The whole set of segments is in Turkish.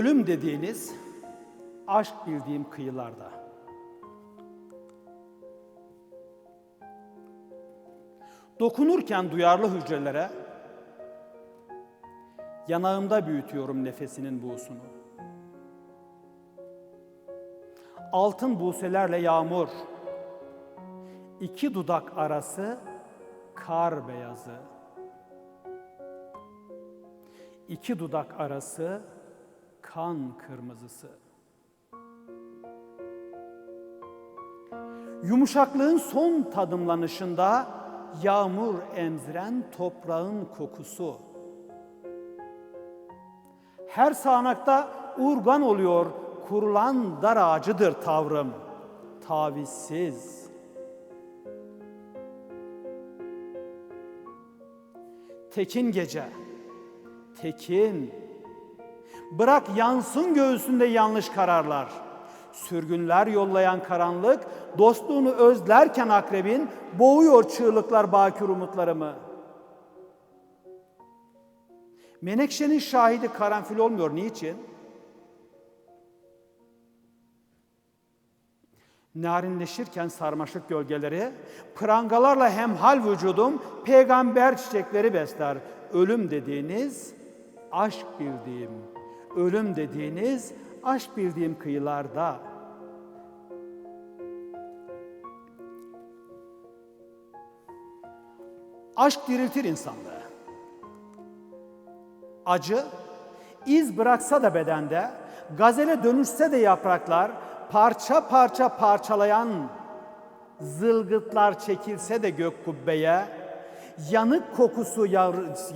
Ölüm dediğiniz aşk bildiğim kıyılarda. Dokunurken duyarlı hücrelere yanağımda büyütüyorum nefesinin buğusunu. Altın buselerle yağmur, iki dudak arası kar beyazı. İki dudak arası kan kırmızısı. Yumuşaklığın son tadımlanışında yağmur emziren toprağın kokusu. Her sağanakta urgan oluyor, kurulan dar ağacıdır tavrım. Tavizsiz. Tekin gece, tekin. Bırak yansın göğsünde yanlış kararlar. Sürgünler yollayan karanlık, dostluğunu özlerken akrebin, boğuyor çığlıklar bakir umutlarımı. Menekşenin şahidi karanfil olmuyor. Niçin? Narinleşirken sarmaşık gölgeleri, prangalarla hemhal vücudum, peygamber çiçekleri besler. Ölüm dediğiniz, aşk bildiğim, ölüm dediğiniz, aşk bildiğim kıyılarda. Aşk diriltir insanlığı. Acı, iz bıraksa da bedende, gazele dönüşse de yapraklar, parça parça parçalayan zılgıtlar çekilse de gök kubbeye, yanık kokusu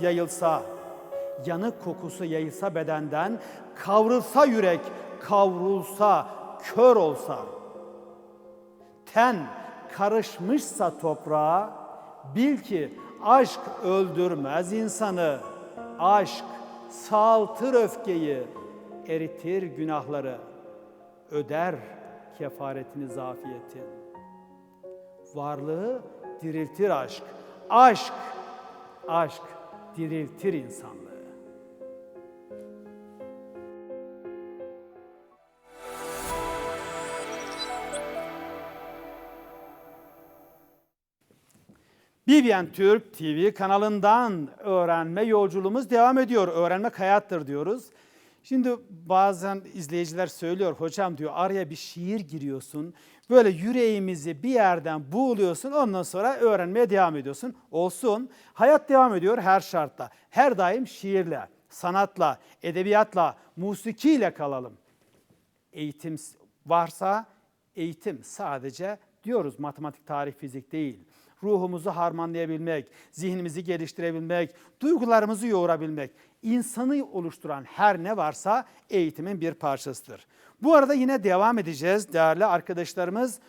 yayılsa, yanık kokusu yayılsa bedenden, kavrulsa yürek, kavrulsa, kör olsa, ten karışmışsa toprağa, bil ki aşk öldürmez insanı, aşk sağaltır öfkeyi, eritir günahları, öder kefaretini zafiyetin. Varlığı diriltir aşk, aşk, aşk diriltir insanlığı. BBN Türk TV kanalından öğrenme yolculuğumuz devam ediyor. Öğrenmek hayattır diyoruz. Şimdi bazen izleyiciler söylüyor hocam diyor araya bir şiir giriyorsun. Böyle yüreğimizi bir yerden buğuluyorsun ondan sonra öğrenmeye devam ediyorsun. Olsun. Hayat devam ediyor her şartta. Her daim şiirle, sanatla, edebiyatla, musikiyle kalalım. Eğitim varsa eğitim sadece diyoruz matematik, tarih, fizik değil ruhumuzu harmanlayabilmek, zihnimizi geliştirebilmek, duygularımızı yoğurabilmek, insanı oluşturan her ne varsa eğitimin bir parçasıdır. Bu arada yine devam edeceğiz değerli arkadaşlarımız.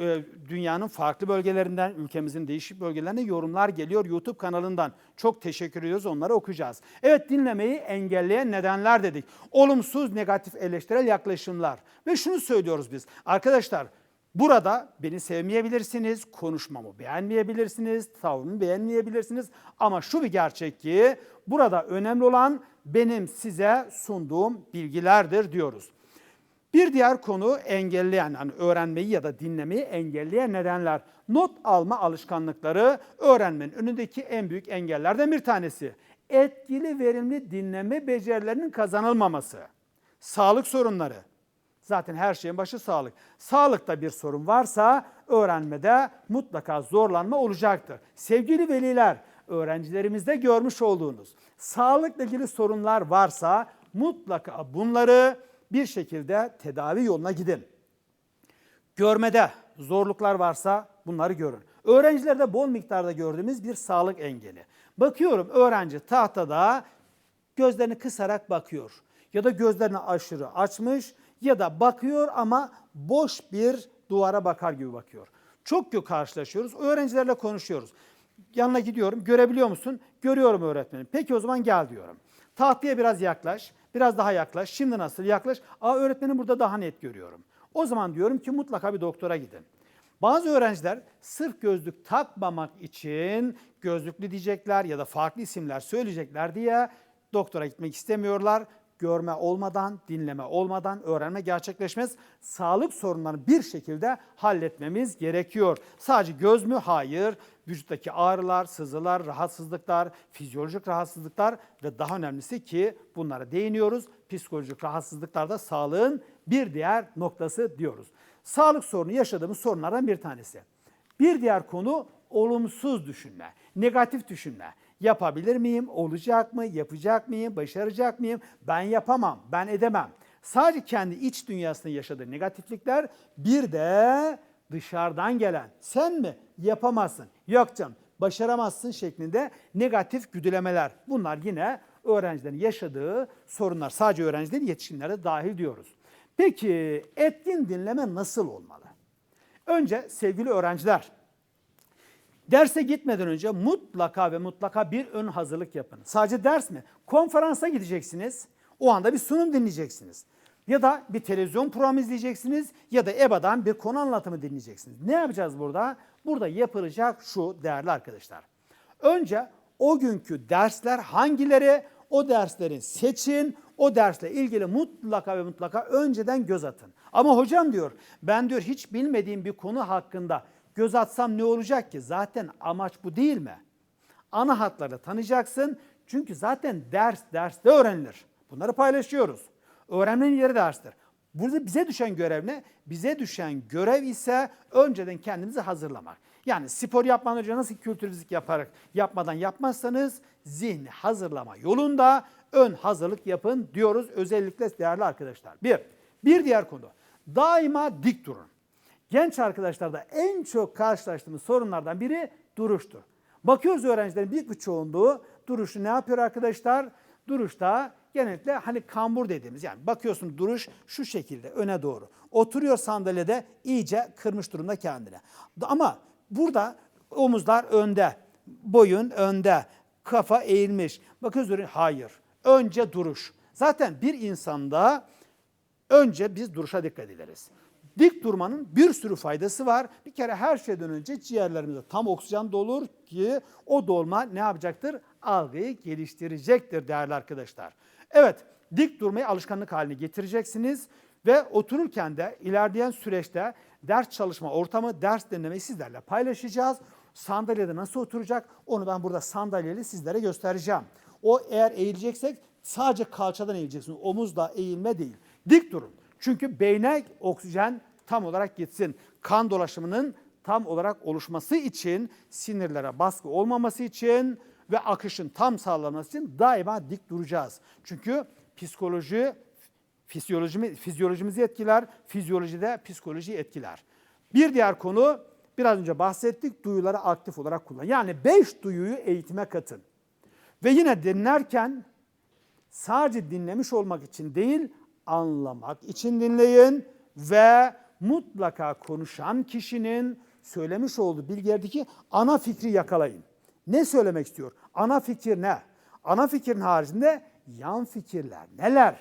E, dünyanın farklı bölgelerinden, ülkemizin değişik bölgelerine yorumlar geliyor YouTube kanalından. Çok teşekkür ediyoruz, onları okuyacağız. Evet dinlemeyi engelleyen nedenler dedik. Olumsuz, negatif, eleştirel yaklaşımlar. Ve şunu söylüyoruz biz. Arkadaşlar Burada beni sevmeyebilirsiniz, konuşmamı beğenmeyebilirsiniz, tavrımı beğenmeyebilirsiniz. Ama şu bir gerçek ki burada önemli olan benim size sunduğum bilgilerdir diyoruz. Bir diğer konu engelleyen, yani öğrenmeyi ya da dinlemeyi engelleyen nedenler. Not alma alışkanlıkları öğrenmenin önündeki en büyük engellerden bir tanesi. Etkili, verimli dinleme becerilerinin kazanılmaması. Sağlık sorunları, Zaten her şeyin başı sağlık. Sağlıkta bir sorun varsa öğrenmede mutlaka zorlanma olacaktır. Sevgili veliler, öğrencilerimizde görmüş olduğunuz sağlıkla ilgili sorunlar varsa mutlaka bunları bir şekilde tedavi yoluna gidin. Görmede zorluklar varsa bunları görün. Öğrencilerde bol miktarda gördüğümüz bir sağlık engeli. Bakıyorum öğrenci tahtada gözlerini kısarak bakıyor ya da gözlerini aşırı açmış ya da bakıyor ama boş bir duvara bakar gibi bakıyor. Çok gün karşılaşıyoruz. Öğrencilerle konuşuyoruz. Yanına gidiyorum. Görebiliyor musun? Görüyorum öğretmenim. Peki o zaman gel diyorum. Tahtaya biraz yaklaş. Biraz daha yaklaş. Şimdi nasıl? Yaklaş. Aa öğretmenim burada daha net görüyorum. O zaman diyorum ki mutlaka bir doktora gidin. Bazı öğrenciler sırf gözlük takmamak için gözlüklü diyecekler ya da farklı isimler söyleyecekler diye doktora gitmek istemiyorlar görme olmadan, dinleme olmadan öğrenme gerçekleşmez. Sağlık sorunlarını bir şekilde halletmemiz gerekiyor. Sadece göz mü? Hayır. Vücuttaki ağrılar, sızılar, rahatsızlıklar, fizyolojik rahatsızlıklar ve daha önemlisi ki bunlara değiniyoruz. Psikolojik rahatsızlıklar da sağlığın bir diğer noktası diyoruz. Sağlık sorunu yaşadığımız sorunlardan bir tanesi. Bir diğer konu olumsuz düşünme, negatif düşünme. Yapabilir miyim? Olacak mı? Yapacak mıyım? Başaracak mıyım? Ben yapamam, ben edemem. Sadece kendi iç dünyasında yaşadığı negatiflikler bir de dışarıdan gelen. Sen mi? Yapamazsın. Yok canım, başaramazsın şeklinde negatif güdülemeler. Bunlar yine öğrencilerin yaşadığı sorunlar. Sadece öğrencilerin yetişkinlere de dahil diyoruz. Peki etkin dinleme nasıl olmalı? Önce sevgili öğrenciler, Derse gitmeden önce mutlaka ve mutlaka bir ön hazırlık yapın. Sadece ders mi? Konferansa gideceksiniz. O anda bir sunum dinleyeceksiniz. Ya da bir televizyon programı izleyeceksiniz ya da EBA'dan bir konu anlatımı dinleyeceksiniz. Ne yapacağız burada? Burada yapılacak şu değerli arkadaşlar. Önce o günkü dersler hangileri? O dersleri seçin. O dersle ilgili mutlaka ve mutlaka önceden göz atın. Ama hocam diyor ben diyor hiç bilmediğim bir konu hakkında göz atsam ne olacak ki? Zaten amaç bu değil mi? Ana hatları tanıyacaksın. Çünkü zaten ders derste öğrenilir. Bunları paylaşıyoruz. Öğrenmenin yeri derstir. Burada bize düşen görev ne? Bize düşen görev ise önceden kendimizi hazırlamak. Yani spor yapmadan önce nasıl kültür fizik yaparak yapmadan yapmazsanız zihni hazırlama yolunda ön hazırlık yapın diyoruz özellikle değerli arkadaşlar. Bir, bir diğer konu daima dik durun. Genç arkadaşlarda en çok karşılaştığımız sorunlardan biri duruştur. Bakıyoruz öğrencilerin büyük bir çoğunluğu duruşu ne yapıyor arkadaşlar? Duruşta genellikle hani kambur dediğimiz yani bakıyorsun duruş şu şekilde öne doğru. Oturuyor sandalyede iyice kırmış durumda kendine. Ama burada omuzlar önde, boyun önde, kafa eğilmiş. Bakıyoruz hayır. Önce duruş. Zaten bir insanda önce biz duruşa dikkat ederiz. Dik durmanın bir sürü faydası var. Bir kere her şeyden önce ciğerlerimize tam oksijen dolur ki o dolma ne yapacaktır? Algıyı geliştirecektir değerli arkadaşlar. Evet, dik durmayı alışkanlık haline getireceksiniz ve otururken de ilerleyen süreçte ders çalışma ortamı, ders dinlemeyi sizlerle paylaşacağız. Sandalyede nasıl oturacak onu ben burada sandalyeli sizlere göstereceğim. O eğer eğileceksek sadece kalçadan eğileceksiniz. Omuzla eğilme değil. Dik durun. Çünkü beyne oksijen tam olarak gitsin. Kan dolaşımının tam olarak oluşması için, sinirlere baskı olmaması için ve akışın tam sağlanması için daima dik duracağız. Çünkü psikoloji fizyolojimi, fizyolojimizi etkiler, fizyolojide psikolojiyi etkiler. Bir diğer konu biraz önce bahsettik duyuları aktif olarak kullan. Yani beş duyuyu eğitime katın. Ve yine dinlerken sadece dinlemiş olmak için değil, anlamak için dinleyin ve mutlaka konuşan kişinin söylemiş olduğu bilgilerdeki ana fikri yakalayın. Ne söylemek istiyor? Ana fikir ne? Ana fikrin haricinde yan fikirler neler?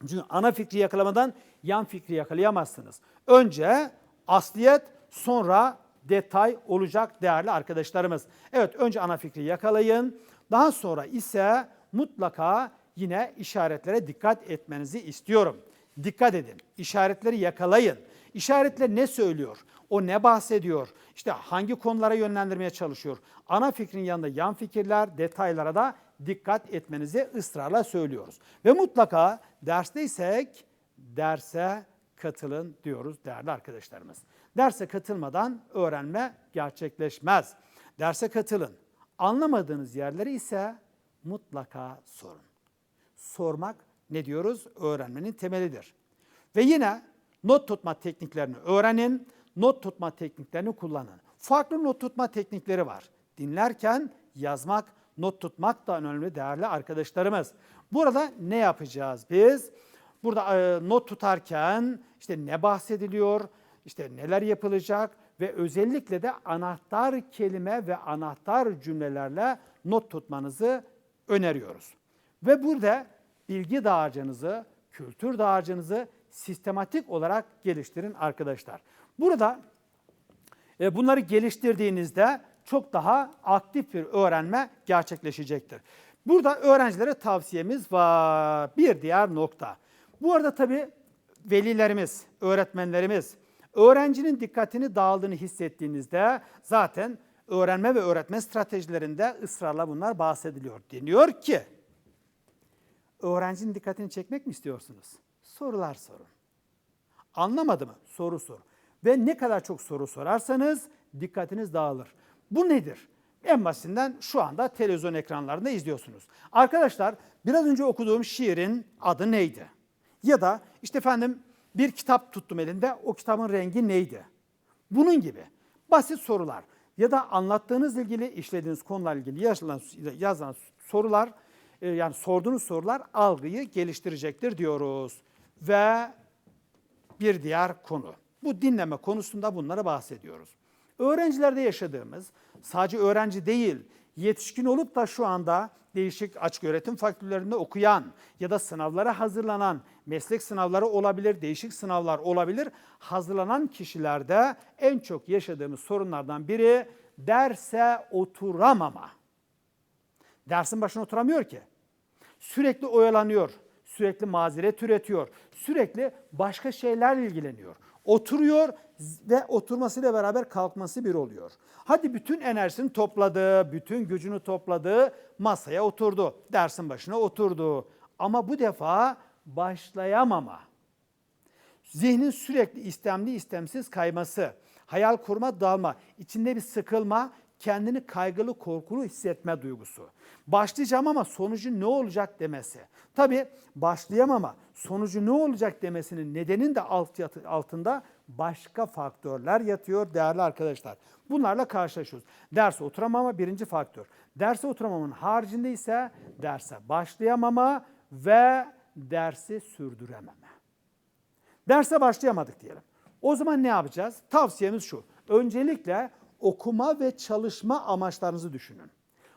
Çünkü ana fikri yakalamadan yan fikri yakalayamazsınız. Önce asliyet sonra detay olacak değerli arkadaşlarımız. Evet önce ana fikri yakalayın. Daha sonra ise mutlaka yine işaretlere dikkat etmenizi istiyorum. Dikkat edin. İşaretleri yakalayın. İşaretler ne söylüyor? O ne bahsediyor? İşte hangi konulara yönlendirmeye çalışıyor? Ana fikrin yanında yan fikirler, detaylara da dikkat etmenizi ısrarla söylüyoruz. Ve mutlaka dersteysek derse katılın diyoruz değerli arkadaşlarımız. Derse katılmadan öğrenme gerçekleşmez. Derse katılın. Anlamadığınız yerleri ise mutlaka sorun. Sormak ne diyoruz? Öğrenmenin temelidir. Ve yine not tutma tekniklerini öğrenin, not tutma tekniklerini kullanın. Farklı not tutma teknikleri var. Dinlerken yazmak, not tutmak da önemli değerli arkadaşlarımız. Burada ne yapacağız biz? Burada e, not tutarken işte ne bahsediliyor, işte neler yapılacak ve özellikle de anahtar kelime ve anahtar cümlelerle not tutmanızı öneriyoruz. Ve burada bilgi dağarcığınızı, kültür dağarcığınızı sistematik olarak geliştirin arkadaşlar. Burada e, bunları geliştirdiğinizde çok daha aktif bir öğrenme gerçekleşecektir. Burada öğrencilere tavsiyemiz var. Bir diğer nokta. Bu arada tabii velilerimiz, öğretmenlerimiz, öğrencinin dikkatini dağıldığını hissettiğinizde zaten öğrenme ve öğretme stratejilerinde ısrarla bunlar bahsediliyor. Deniyor ki, öğrencinin dikkatini çekmek mi istiyorsunuz? Sorular sorun. Anlamadı mı? Soru sor. Ve ne kadar çok soru sorarsanız dikkatiniz dağılır. Bu nedir? En basitinden şu anda televizyon ekranlarında izliyorsunuz. Arkadaşlar biraz önce okuduğum şiirin adı neydi? Ya da işte efendim bir kitap tuttum elinde o kitabın rengi neydi? Bunun gibi basit sorular ya da anlattığınız ilgili işlediğiniz konularla ilgili yazılan, yazılan sorular e, yani sorduğunuz sorular algıyı geliştirecektir diyoruz. Ve bir diğer konu. Bu dinleme konusunda bunlara bahsediyoruz. Öğrencilerde yaşadığımız, sadece öğrenci değil, yetişkin olup da şu anda değişik açık öğretim fakültelerinde okuyan ya da sınavlara hazırlanan, meslek sınavları olabilir, değişik sınavlar olabilir. Hazırlanan kişilerde en çok yaşadığımız sorunlardan biri derse oturamama. Dersin başına oturamıyor ki. Sürekli oyalanıyor, sürekli mazeret üretiyor, sürekli başka şeylerle ilgileniyor. Oturuyor ve oturmasıyla beraber kalkması bir oluyor. Hadi bütün enerjisini topladı, bütün gücünü topladı, masaya oturdu, dersin başına oturdu. Ama bu defa başlayamama. Zihnin sürekli istemli istemsiz kayması, hayal kurma dalma, içinde bir sıkılma, kendini kaygılı korkulu hissetme duygusu. Başlayacağım ama sonucu ne olacak demesi. Tabii başlayamama, sonucu ne olacak demesinin nedenin de alt altında başka faktörler yatıyor değerli arkadaşlar. Bunlarla karşılaşıyoruz. Derse oturamama birinci faktör. Derse oturamamın haricinde ise derse başlayamama ve dersi sürdürememe. Derse başlayamadık diyelim. O zaman ne yapacağız? Tavsiyemiz şu. Öncelikle okuma ve çalışma amaçlarınızı düşünün.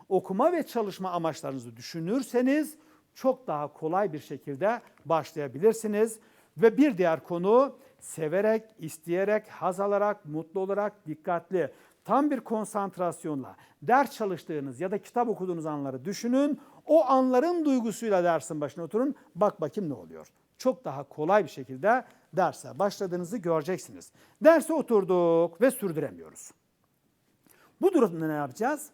Okuma ve çalışma amaçlarınızı düşünürseniz çok daha kolay bir şekilde başlayabilirsiniz. Ve bir diğer konu severek, isteyerek, haz alarak, mutlu olarak, dikkatli, tam bir konsantrasyonla ders çalıştığınız ya da kitap okuduğunuz anları düşünün. O anların duygusuyla dersin başına oturun. Bak bakayım ne oluyor. Çok daha kolay bir şekilde derse başladığınızı göreceksiniz. Derse oturduk ve sürdüremiyoruz. Bu durumda ne yapacağız?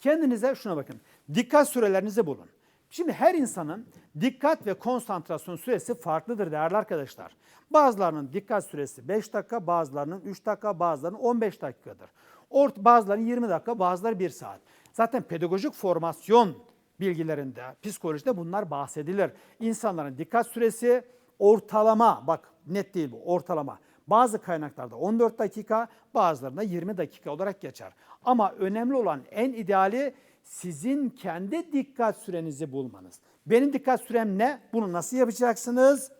Kendinize şuna bakın. Dikkat sürelerinizi bulun. Şimdi her insanın dikkat ve konsantrasyon süresi farklıdır değerli arkadaşlar. Bazılarının dikkat süresi 5 dakika, bazılarının 3 dakika, bazılarının 15 dakikadır. Ort bazılarının 20 dakika, bazıları 1 saat. Zaten pedagojik formasyon bilgilerinde, psikolojide bunlar bahsedilir. İnsanların dikkat süresi ortalama, bak net değil bu, ortalama. Bazı kaynaklarda 14 dakika, bazılarında 20 dakika olarak geçer. Ama önemli olan en ideali sizin kendi dikkat sürenizi bulmanız. Benim dikkat sürem ne? Bunu nasıl yapacaksınız?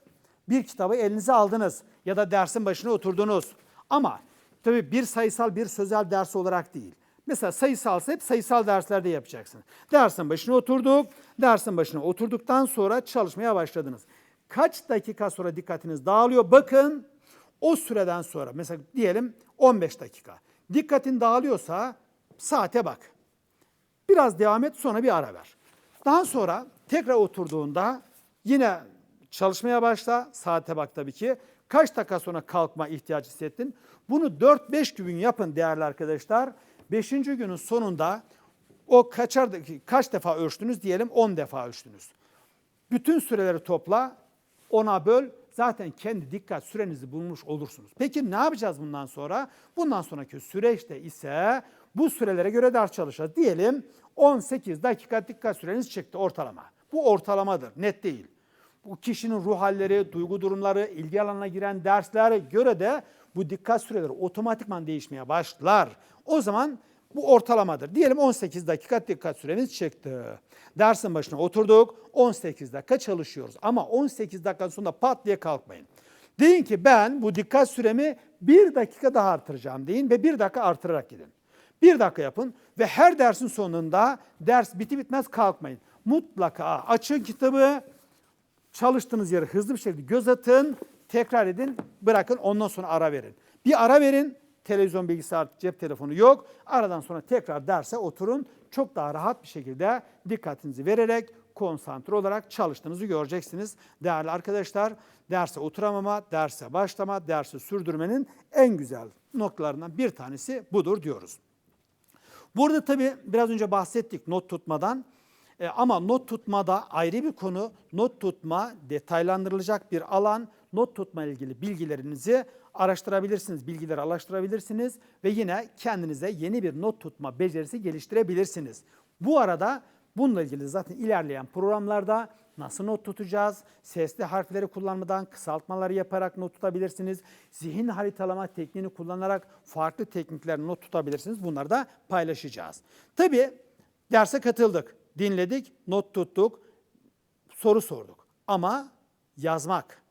Bir kitabı elinize aldınız ya da dersin başına oturdunuz. Ama tabii bir sayısal bir sözel ders olarak değil. Mesela sayısalsa hep sayısal derslerde yapacaksınız. Dersin başına oturduk. Dersin başına oturduktan sonra çalışmaya başladınız. Kaç dakika sonra dikkatiniz dağılıyor? Bakın o süreden sonra mesela diyelim 15 dakika. Dikkatin dağılıyorsa saate bak. Biraz devam et sonra bir ara ver. Daha sonra tekrar oturduğunda yine çalışmaya başla. Saate bak tabii ki. Kaç dakika sonra kalkma ihtiyacı hissettin? Bunu 4-5 gün yapın değerli arkadaşlar. 5. günün sonunda o kaçar kaç defa ölçtünüz diyelim 10 defa ölçtünüz. Bütün süreleri topla, ona böl, zaten kendi dikkat sürenizi bulmuş olursunuz. Peki ne yapacağız bundan sonra? Bundan sonraki süreçte ise bu sürelere göre ders çalışacağız. Diyelim 18 dakika dikkat süreniz çıktı ortalama. Bu ortalamadır, net değil. Bu kişinin ruh halleri, duygu durumları, ilgi alanına giren derslere göre de bu dikkat süreleri otomatikman değişmeye başlar. O zaman bu ortalamadır. Diyelim 18 dakika dikkat süremiz çıktı. Dersin başına oturduk. 18 dakika çalışıyoruz. Ama 18 dakika sonra pat diye kalkmayın. Deyin ki ben bu dikkat süremi bir dakika daha artıracağım deyin ve bir dakika artırarak gidin. Bir dakika yapın ve her dersin sonunda ders biti bitmez kalkmayın. Mutlaka açın kitabı, çalıştığınız yeri hızlı bir şekilde göz atın, tekrar edin, bırakın ondan sonra ara verin. Bir ara verin, Televizyon, bilgisayar, cep telefonu yok. Aradan sonra tekrar derse oturun. Çok daha rahat bir şekilde dikkatinizi vererek konsantre olarak çalıştığınızı göreceksiniz. Değerli arkadaşlar, derse oturamama, derse başlama, dersi sürdürmenin en güzel noktalarından bir tanesi budur diyoruz. Burada tabii biraz önce bahsettik not tutmadan. E, ama not tutmada ayrı bir konu. Not tutma detaylandırılacak bir alan. Not tutma ilgili bilgilerinizi araştırabilirsiniz, bilgileri araştırabilirsiniz ve yine kendinize yeni bir not tutma becerisi geliştirebilirsiniz. Bu arada bununla ilgili zaten ilerleyen programlarda nasıl not tutacağız? Sesli harfleri kullanmadan kısaltmaları yaparak not tutabilirsiniz. Zihin haritalama tekniğini kullanarak farklı tekniklerle not tutabilirsiniz. Bunları da paylaşacağız. Tabii derse katıldık, dinledik, not tuttuk, soru sorduk. Ama yazmak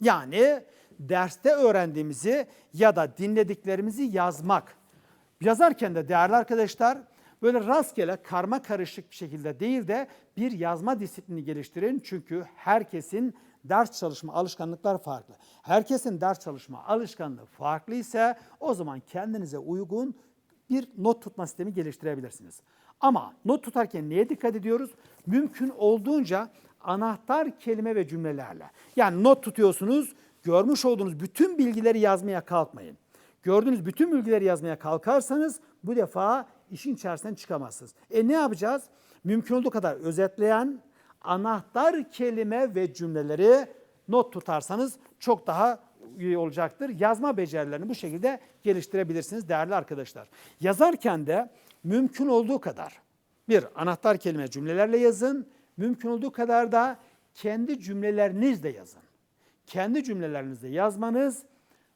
yani derste öğrendiğimizi ya da dinlediklerimizi yazmak. Yazarken de değerli arkadaşlar böyle rastgele karma karışık bir şekilde değil de bir yazma disiplini geliştirin. Çünkü herkesin ders çalışma alışkanlıklar farklı. Herkesin ders çalışma alışkanlığı farklı ise o zaman kendinize uygun bir not tutma sistemi geliştirebilirsiniz. Ama not tutarken neye dikkat ediyoruz? Mümkün olduğunca anahtar kelime ve cümlelerle. Yani not tutuyorsunuz, görmüş olduğunuz bütün bilgileri yazmaya kalkmayın. Gördüğünüz bütün bilgileri yazmaya kalkarsanız bu defa işin içerisinden çıkamazsınız. E ne yapacağız? Mümkün olduğu kadar özetleyen anahtar kelime ve cümleleri not tutarsanız çok daha iyi olacaktır. Yazma becerilerini bu şekilde geliştirebilirsiniz değerli arkadaşlar. Yazarken de mümkün olduğu kadar bir anahtar kelime cümlelerle yazın. Mümkün olduğu kadar da kendi cümlelerinizle yazın. Kendi cümlelerinizle yazmanız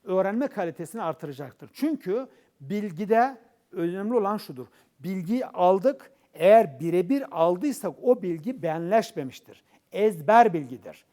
öğrenme kalitesini artıracaktır. Çünkü bilgide önemli olan şudur. Bilgiyi aldık, eğer birebir aldıysak o bilgi benleşmemiştir. Ezber bilgidir.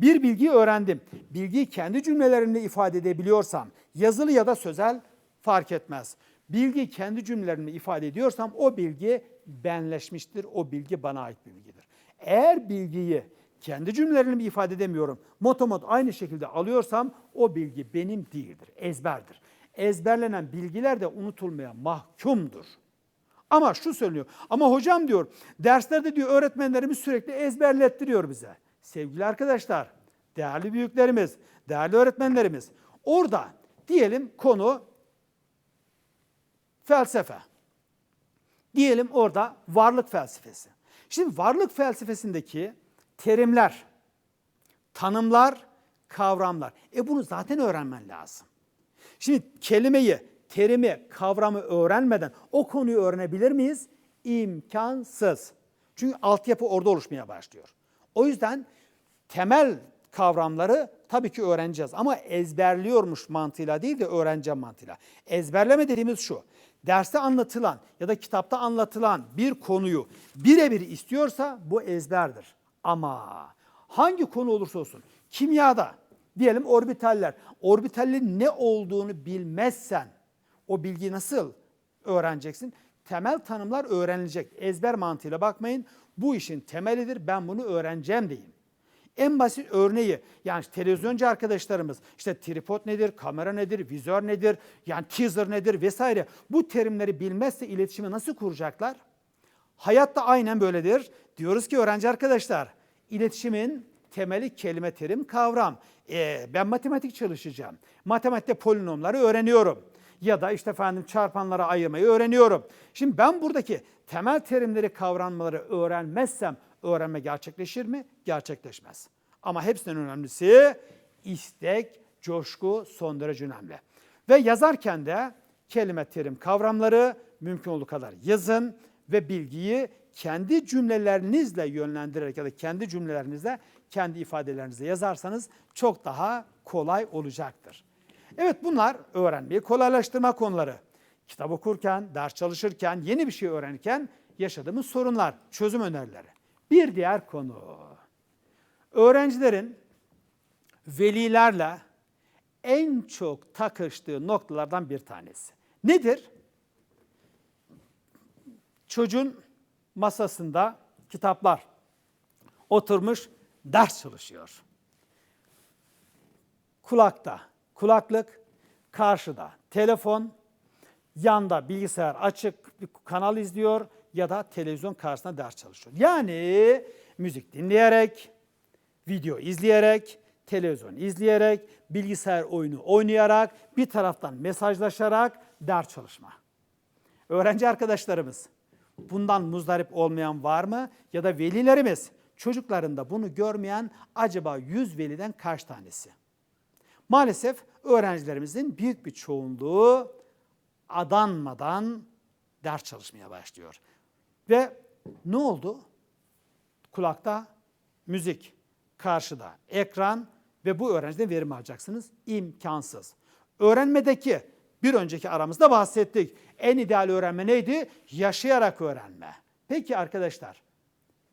Bir bilgiyi öğrendim. Bilgiyi kendi cümlelerimle ifade edebiliyorsam, yazılı ya da sözel fark etmez. Bilgi kendi cümlelerimle ifade ediyorsam o bilgi benleşmiştir. O bilgi bana ait bir bilgidir. Eğer bilgiyi kendi cümlelerimle ifade edemiyorum, motomot aynı şekilde alıyorsam o bilgi benim değildir, ezberdir. Ezberlenen bilgiler de unutulmaya mahkumdur. Ama şu söylüyor. Ama hocam diyor derslerde diyor öğretmenlerimiz sürekli ezberlettiriyor bize. Sevgili arkadaşlar, değerli büyüklerimiz, değerli öğretmenlerimiz orada diyelim konu felsefe. Diyelim orada varlık felsefesi. Şimdi varlık felsefesindeki terimler, tanımlar, kavramlar. E bunu zaten öğrenmen lazım. Şimdi kelimeyi, terimi, kavramı öğrenmeden o konuyu öğrenebilir miyiz? İmkansız. Çünkü altyapı orada oluşmaya başlıyor. O yüzden temel kavramları tabii ki öğreneceğiz ama ezberliyormuş mantığıyla değil de öğreneceğim mantığıyla. Ezberleme dediğimiz şu. Derste anlatılan ya da kitapta anlatılan bir konuyu birebir istiyorsa bu ezberdir. Ama hangi konu olursa olsun kimyada diyelim orbitaller. Orbitallerin ne olduğunu bilmezsen o bilgiyi nasıl öğreneceksin? Temel tanımlar öğrenilecek. Ezber mantığıyla bakmayın. Bu işin temelidir. Ben bunu öğreneceğim deyin. En basit örneği yani televizyoncu arkadaşlarımız işte tripod nedir, kamera nedir, vizör nedir, yani teaser nedir vesaire bu terimleri bilmezse iletişimi nasıl kuracaklar? Hayat da aynen böyledir. Diyoruz ki öğrenci arkadaşlar iletişimin temeli kelime, terim, kavram. Ee, ben matematik çalışacağım. Matematikte polinomları öğreniyorum. Ya da işte efendim çarpanlara ayırmayı öğreniyorum. Şimdi ben buradaki temel terimleri, kavramları öğrenmezsem öğrenme gerçekleşir mi? Gerçekleşmez. Ama hepsinden önemlisi istek, coşku son derece önemli. Ve yazarken de kelime, terim, kavramları mümkün olduğu kadar yazın ve bilgiyi kendi cümlelerinizle yönlendirerek ya da kendi cümlelerinizle, kendi ifadelerinizle yazarsanız çok daha kolay olacaktır. Evet bunlar öğrenmeyi kolaylaştırma konuları. Kitap okurken, ders çalışırken, yeni bir şey öğrenirken yaşadığımız sorunlar, çözüm önerileri. Bir diğer konu. Öğrencilerin velilerle en çok takıştığı noktalardan bir tanesi. Nedir? Çocuğun masasında kitaplar oturmuş ders çalışıyor. Kulakta kulaklık, karşıda telefon, Yanda bilgisayar açık bir kanal izliyor ya da televizyon karşısında ders çalışıyor. Yani müzik dinleyerek, video izleyerek, televizyon izleyerek, bilgisayar oyunu oynayarak, bir taraftan mesajlaşarak ders çalışma. Öğrenci arkadaşlarımız bundan muzdarip olmayan var mı? Ya da velilerimiz çocuklarında bunu görmeyen acaba 100 veliden kaç tanesi? Maalesef öğrencilerimizin büyük bir çoğunluğu adanmadan ders çalışmaya başlıyor. Ve ne oldu? Kulakta müzik, karşıda ekran ve bu öğrenciden verim alacaksınız. İmkansız. Öğrenmedeki bir önceki aramızda bahsettik. En ideal öğrenme neydi? Yaşayarak öğrenme. Peki arkadaşlar,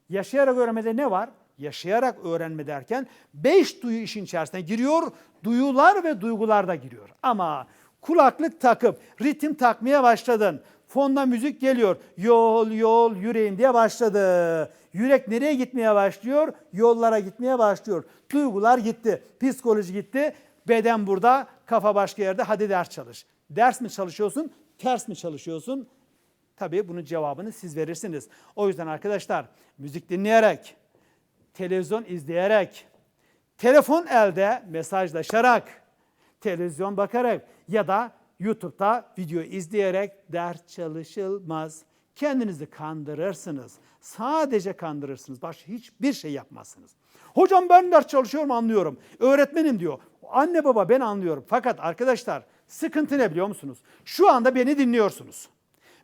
yaşayarak öğrenmede ne var? Yaşayarak öğrenme derken beş duyu işin içerisine giriyor. Duyular ve duygular da giriyor. Ama kulaklık takıp ritim takmaya başladın. Fonda müzik geliyor. Yol yol yüreğim diye başladı. Yürek nereye gitmeye başlıyor? Yollara gitmeye başlıyor. Duygular gitti. Psikoloji gitti. Beden burada, kafa başka yerde. Hadi ders çalış. Ders mi çalışıyorsun, ters mi çalışıyorsun? Tabii bunun cevabını siz verirsiniz. O yüzden arkadaşlar müzik dinleyerek, televizyon izleyerek, telefon elde mesajlaşarak, televizyon bakarak ya da YouTube'da video izleyerek ders çalışılmaz. Kendinizi kandırırsınız. Sadece kandırırsınız. Başka hiçbir şey yapmazsınız. Hocam ben ders çalışıyorum anlıyorum. Öğretmenim diyor. Anne baba ben anlıyorum. Fakat arkadaşlar sıkıntı ne biliyor musunuz? Şu anda beni dinliyorsunuz.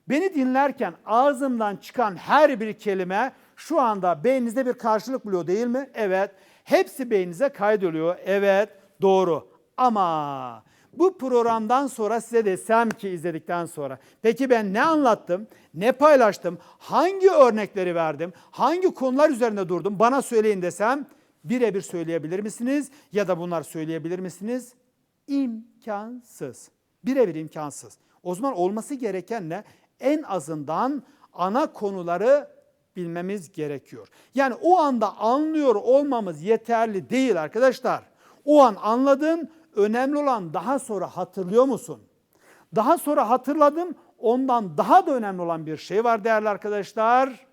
Beni dinlerken ağzımdan çıkan her bir kelime şu anda beyninizde bir karşılık buluyor değil mi? Evet. Hepsi beyninize kaydoluyor. Evet, doğru. Ama bu programdan sonra size desem ki izledikten sonra peki ben ne anlattım, ne paylaştım, hangi örnekleri verdim, hangi konular üzerinde durdum bana söyleyin desem birebir söyleyebilir misiniz ya da bunlar söyleyebilir misiniz? İmkansız. Birebir imkansız. O zaman olması gereken ne? En azından ana konuları bilmemiz gerekiyor. Yani o anda anlıyor olmamız yeterli değil arkadaşlar. O an anladın, önemli olan daha sonra hatırlıyor musun? Daha sonra hatırladım, ondan daha da önemli olan bir şey var değerli arkadaşlar.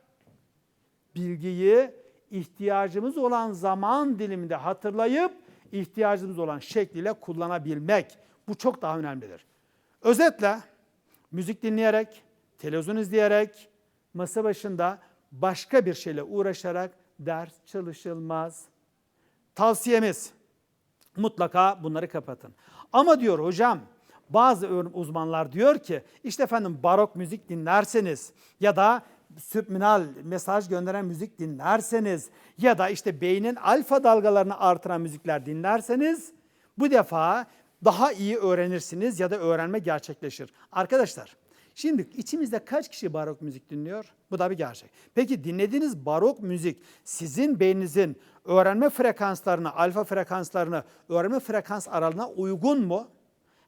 Bilgiyi ihtiyacımız olan zaman diliminde hatırlayıp ihtiyacımız olan şekliyle kullanabilmek. Bu çok daha önemlidir. Özetle müzik dinleyerek, televizyon izleyerek, masa başında başka bir şeyle uğraşarak ders çalışılmaz. Tavsiyemiz mutlaka bunları kapatın. Ama diyor hocam bazı uzmanlar diyor ki işte efendim barok müzik dinlerseniz ya da sübminal mesaj gönderen müzik dinlerseniz ya da işte beynin alfa dalgalarını artıran müzikler dinlerseniz bu defa daha iyi öğrenirsiniz ya da öğrenme gerçekleşir. Arkadaşlar şimdi içimizde kaç kişi barok müzik dinliyor? Bu da bir gerçek. Peki dinlediğiniz barok müzik sizin beyninizin öğrenme frekanslarına, alfa frekanslarına, öğrenme frekans aralığına uygun mu?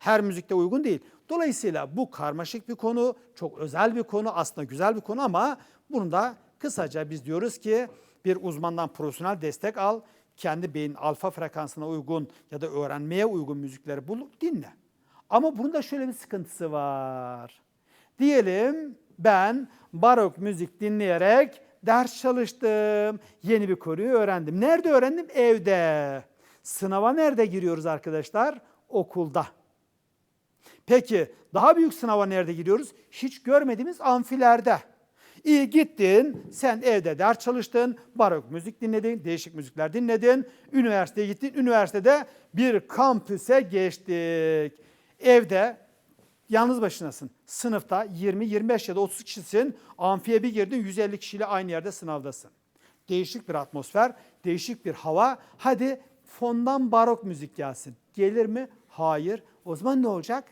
Her müzikte uygun değil. Dolayısıyla bu karmaşık bir konu, çok özel bir konu, aslında güzel bir konu ama bunu da kısaca biz diyoruz ki bir uzmandan profesyonel destek al, kendi beyin alfa frekansına uygun ya da öğrenmeye uygun müzikleri bul, dinle. Ama bunun da şöyle bir sıkıntısı var. Diyelim ben barok müzik dinleyerek ders çalıştım. Yeni bir konuyu öğrendim. Nerede öğrendim? Evde. Sınava nerede giriyoruz arkadaşlar? Okulda. Peki daha büyük sınava nerede giriyoruz? Hiç görmediğimiz amfilerde. İyi gittin, sen evde ders çalıştın, barok müzik dinledin, değişik müzikler dinledin, üniversiteye gittin, üniversitede bir kampüse geçtik. Evde yalnız başınasın. Sınıfta 20, 25 ya da 30 kişisin, amfiye bir girdin, 150 kişiyle aynı yerde sınavdasın. Değişik bir atmosfer, değişik bir hava. Hadi fondan barok müzik gelsin. Gelir mi? Hayır. O zaman ne olacak?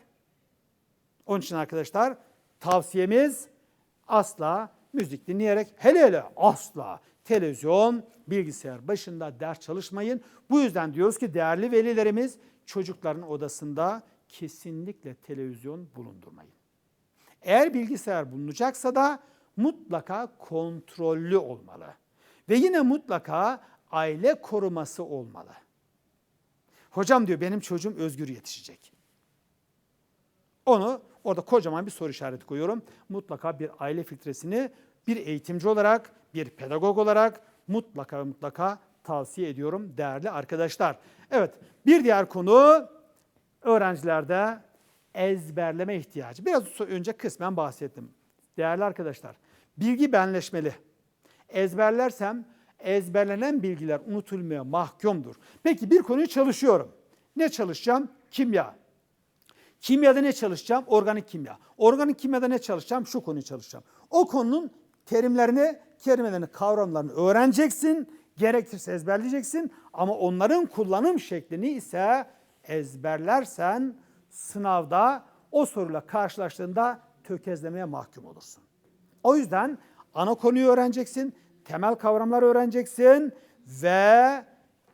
Onun için arkadaşlar tavsiyemiz asla müzik dinleyerek hele hele asla televizyon, bilgisayar başında ders çalışmayın. Bu yüzden diyoruz ki değerli velilerimiz çocukların odasında kesinlikle televizyon bulundurmayın. Eğer bilgisayar bulunacaksa da mutlaka kontrollü olmalı. Ve yine mutlaka aile koruması olmalı. Hocam diyor benim çocuğum özgür yetişecek. Onu orada kocaman bir soru işareti koyuyorum. Mutlaka bir aile filtresini bir eğitimci olarak, bir pedagog olarak mutlaka mutlaka tavsiye ediyorum değerli arkadaşlar. Evet, bir diğer konu öğrencilerde ezberleme ihtiyacı. Biraz önce kısmen bahsettim. Değerli arkadaşlar, bilgi benleşmeli. Ezberlersem ezberlenen bilgiler unutulmaya mahkumdur. Peki bir konuyu çalışıyorum. Ne çalışacağım? Kimya. Kimyada ne çalışacağım? Organik kimya. Organik kimyada ne çalışacağım? Şu konuyu çalışacağım. O konunun terimlerini, kelimelerini, kavramlarını öğreneceksin. Gerekirse ezberleyeceksin. Ama onların kullanım şeklini ise ezberlersen sınavda o soruyla karşılaştığında tökezlemeye mahkum olursun. O yüzden ana konuyu öğreneceksin, temel kavramları öğreneceksin ve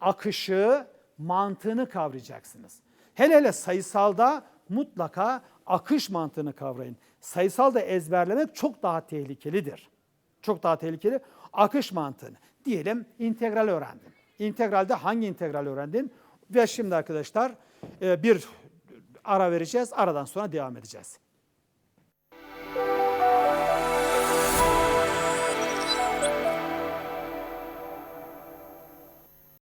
akışı, mantığını kavrayacaksınız. Hele hele sayısalda mutlaka akış mantığını kavrayın. Sayısalda ezberlemek çok daha tehlikelidir. Çok daha tehlikeli. Akış mantığını. Diyelim integral öğrendin. İntegralde hangi integral öğrendin? Ve şimdi arkadaşlar e, bir ara vereceğiz. Aradan sonra devam edeceğiz.